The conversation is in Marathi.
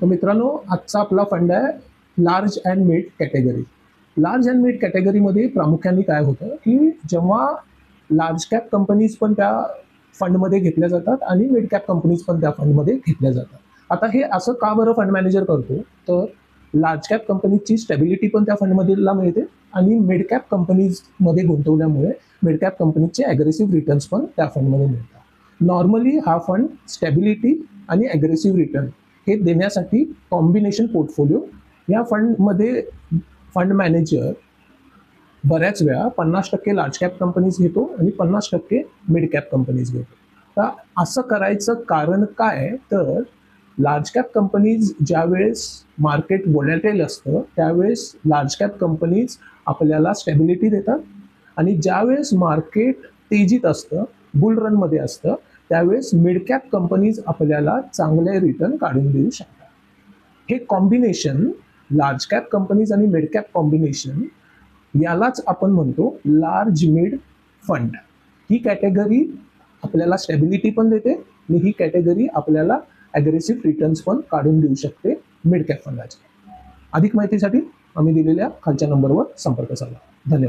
तर मित्रांनो आजचा आपला फंड आहे large and mid category large and mid कॅटेगरीमध्ये प्रामुख्याने काय होतं की जेव्हा लार्ज कॅप कंपनीज पण त्या फंडमध्ये घेतल्या जातात आणि मिड कॅप कंपनीज पण त्या फंडमध्ये घेतल्या जातात. आता हे असं का बरं फंड मॅनेजर करतो? तर लार्ज कॅप कंपनीजची स्टेबिलिटी पण त्या फंडमधला मिळते आणि मिड कॅप कंपनीजमध्ये गुंतवल्यामुळे मिड कॅप कंपनीजचे ॲग्रेसिव्ह रिटर्न्स पण त्या फंडमध्ये मिळतात. नॉर्मली हा फंड स्टेबिलिटी आणि ॲग्रेसिव्ह रिटर्न हे देण्यासाठी कॉम्बिनेशन पोर्टफोलिओ या फंडमध्ये फंड मॅनेजर बऱ्याच वेळा पन्नास टक्के लार्ज कॅप कंपनीज घेतो आणि पन्नास टक्के मिड कॅप कंपनीज घेतो. तर असं करायचं कारण काय? तर लार्ज कॅप कंपनीज ज्यावेळेस मार्केट वोलॅटेल असतं त्यावेळेस लार्ज कॅप कंपनीज आपल्याला स्टेबिलिटी देतात. आणि ज्यावेळेस मार्केट तेजीत असतं बुल रनमध्ये असतं त्यावेळेस मिडकॅप कंपनीज आपल्याला चांगले रिटर्न काढून देऊ शकतात. हे कॉम्बिनेशन लार्ज कॅप कंपनीज आणि मिड कॅप कॉम्बिनेशन यालाच आपण म्हणतो लार्ज मिड फंड ही कॅटेगरी आपल्याला स्टेबिलिटी पण देते आणि ही कॅटेगरी आपल्याला ॲग्रेसिव्ह रिटर्न्स पण काढून देऊ शकते मिड कॅप फंडाचे अधिक माहितीसाठी आम्ही दिलेल्या खालच्या नंबरवर संपर्क साधा. धन्यवाद.